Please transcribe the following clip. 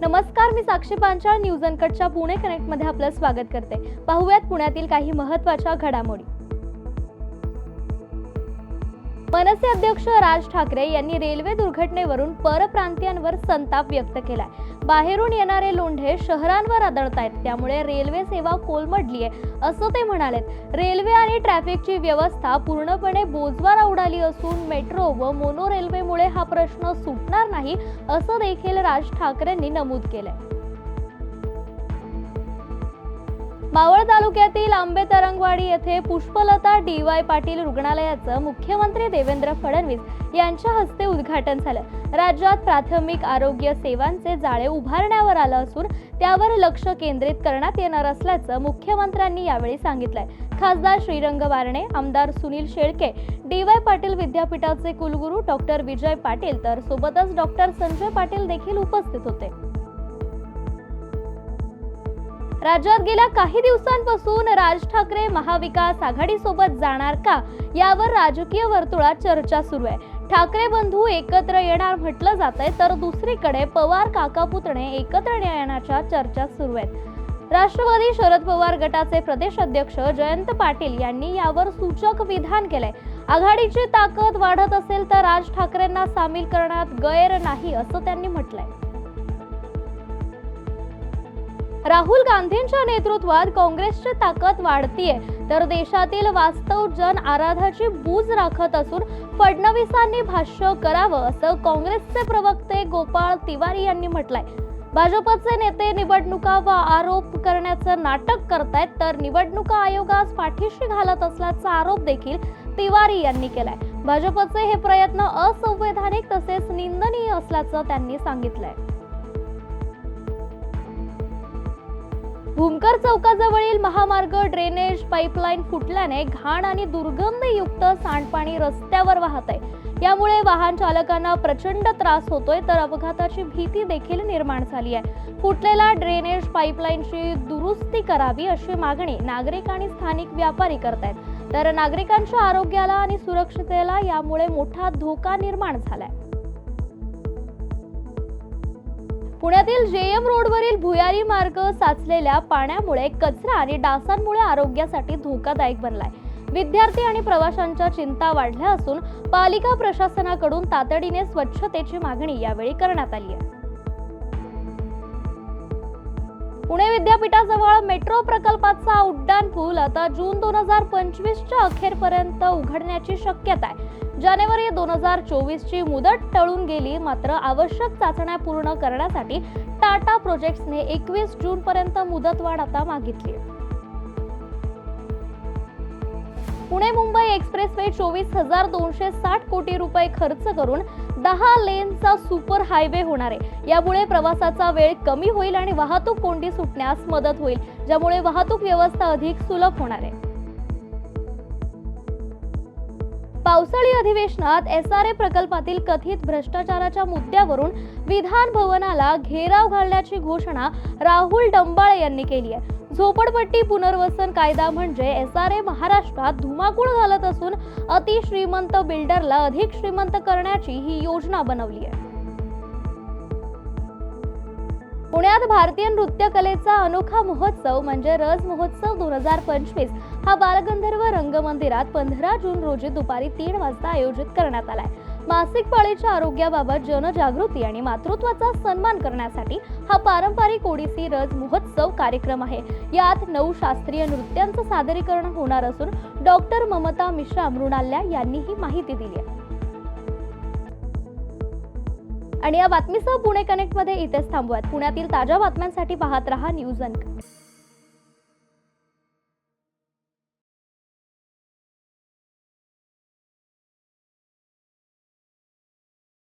नमस्कार मी साक्षी पांचाळ. न्यूज अनकटच्या पुणे कनेक्टमध्ये आपलं स्वागत करते. पाहूयात पुण्यातील काही महत्त्वाच्या घडामोडी. मनसे अध्यक्ष राज ठाकरे यांनी रेल्वे दुर्घटनेवरून परप्रांतीयांवर संताप व्यक्त केलाय. बाहेरून येणारे लोंढे शहरांवर आदळतायत. त्यामुळे रेल्वे सेवा कोलमडली आहे असं ते म्हणालेत. रेल्वे आणि ट्रॅफिकची व्यवस्था पूर्णपणे बोजवारा उडाली असून मेट्रो व मोनो रेल्वेमुळे हा प्रश्न सुटणार नाही असं देखील राज ठाकरेंनी नमूद केलंय. मावळ तालुक्यातील आंबे तरंगवाडी येथे पुष्पलता डी वाय पाटील रुग्णालयाचं मुख्यमंत्री देवेंद्र फडणवीस यांच्या हस्ते उद्घाटन झालं. राज्यात प्राथमिक आरोग्य सेवांचे जाळे उभारण्यावर आलं असून त्यावर लक्ष केंद्रित करण्यात येणार असल्याचं मुख्यमंत्र्यांनी यावेळी सांगितलंय. खासदार श्रीरंग वारणे आमदार सुनील शेळके डी वाय पाटील विद्यापीठाचे कुलगुरू डॉक्टर विजय पाटील तर सोबतच डॉक्टर संजय पाटील देखील उपस्थित होते. राज्यात गेल्या काही दिवसांपासून राज ठाकरे महाविकास आघाडीसोबत जाणार का? यावर राजकीय वर्तुळात चर्चा सुरू आहे. ठाकरे बंधू एकत्र येणार म्हटलं जात आहे तर दुसरीकडे पवार काका पुतणे एकत्र येण्याच्या चर्चा सुरू आहेत. राष्ट्रवादी शरद पवार गटाचे प्रदेश अध्यक्ष जयंत पाटील यांनी यावर सूचक विधान केलंय. आघाडीची ताकद वाढत असेल तर राज ठाकरेंना सामील करण्यात गैर नाही असं त्यांनी म्हटलंय. राहुल गांधींच्या नेतृत्वात काँग्रेसची ताकद वाढतीये. तर देशातील वास्तव जन आराधाची बूज राखत असून फडणवीसांनी भाष्य करावं असं काँग्रेसचे प्रवक्ते गोपाळ तिवारी यांनी म्हटलंय. भाजपचे नेते निवडणुका व आरोप करण्याचं नाटक करतायत तर निवडणुका आयोगास पाठीशी घालत असल्याचा आरोप देखील तिवारी यांनी केलाय. भाजपचे हे प्रयत्न असंवैधानिक तसेच निंदनीय असल्याचं त्यांनी सांगितलंय. भूमकर चौकाजवळील महामार्ग ड्रेनेज पाईपलाईन फुटल्याने घाण आणि दुर्गंधयुक्त सांडपाणी रस्त्यावर वाहत आहे. यामुळे वाहन चालकांना प्रचंड त्रास होतोय तर अपघाताची भीती देखील निर्माण झाली आहे. फुटलेल्या ड्रेनेज पाईपलाईनची दुरुस्ती करावी अशी मागणी नागरिक आणि स्थानिक व्यापारी करतायत. तर नागरिकांच्या आरोग्याला आणि सुरक्षितेला यामुळे मोठा धोका निर्माण झालाय. पुण्यातील जेएम रोडवरील भुयारी मार्ग साचलेल्या पाण्यामुळे कचरा आणि डासांमुळे आरोग्यासाठी धोकादायक बनलाय. विद्यार्थी आणि प्रवाशांच्या चिंता वाढल्या असून पालिका प्रशासनाकडून तातडीने स्वच्छतेची मागणी यावेळी करण्यात आली आहे. पुणे विद्यापीठाजवळ मेट्रो प्रकल्पाचा उड्डाण पूल आता जून दोन हजार पंचवीसच्या अखेरपर्यंत उघडण्याची शक्यता आहे. जानेवारी दोन हजार चोवीसची मुदत टळून गेली मात्र आवश्यक चाचण्या पूर्ण करण्यासाठी टाटा प्रोजेक्ट्सने एकवीस जून पर्यंत मुदतवाढ आता मागितली. पुणे मुंबई एक्सप्रेसवे चोवीस हजार दोनशे साठ कोटी रुपये खर्च करून दहा लेनचा सुपर हायवे होणार आहे. यामुळे प्रवासाचा वेळ कमी होईल आणि वाहतूक कोंडी सुटण्यास मदत होईल ज्यामुळे वाहतूक व्यवस्था अधिक सुलभ होणार आहे. पावसाळी अधिवेशनात एस आर ए प्रकल्पातील कथित भ्रष्टाचाराच्या मुद्द्यावरून विधान भवनाला घेराव घालण्याची घोषणा राहुल डंबाळे यांनी केली आहे. झोपडपट्टी पुनर्वसन कायदा म्हणजे एस आर ए महाराष्ट्रात धुमाकूळ घालत असून अतिश्रीमंत बिल्डरला अधिक श्रीमंत करण्याची ही योजना बनवली आहे. पुण्यात भारतीय नृत्य कलेचा अनोखा महोत्सव म्हणजे रज महोत्सव दोन हजार पंचवीस हा बालगंधर्व रंगमंदिरात पंधरा जून रोजी दुपारी तीन वाजता आयोजित करण्यात आलाय. मासिक पाळीच्या आरोग्याबाबत जनजागृती आणि मातृत्वाचा सन्मान करण्यासाठी हा पारंपरिक ओडिसी रज महोत्सव कार्यक्रम आहे. यात नऊ शास्त्रीय नृत्यांचं सादरीकरण होणार असून डॉक्टर ममता मिश्रा मृणाल्या यांनी ही माहिती दिली आहे. आणि या बातमीसह पुणे कनेक्टमध्ये इथेच थांबवत पुण्यातील ताज्या बातम्यांसाठी पाहत रहा न्यूज अनकट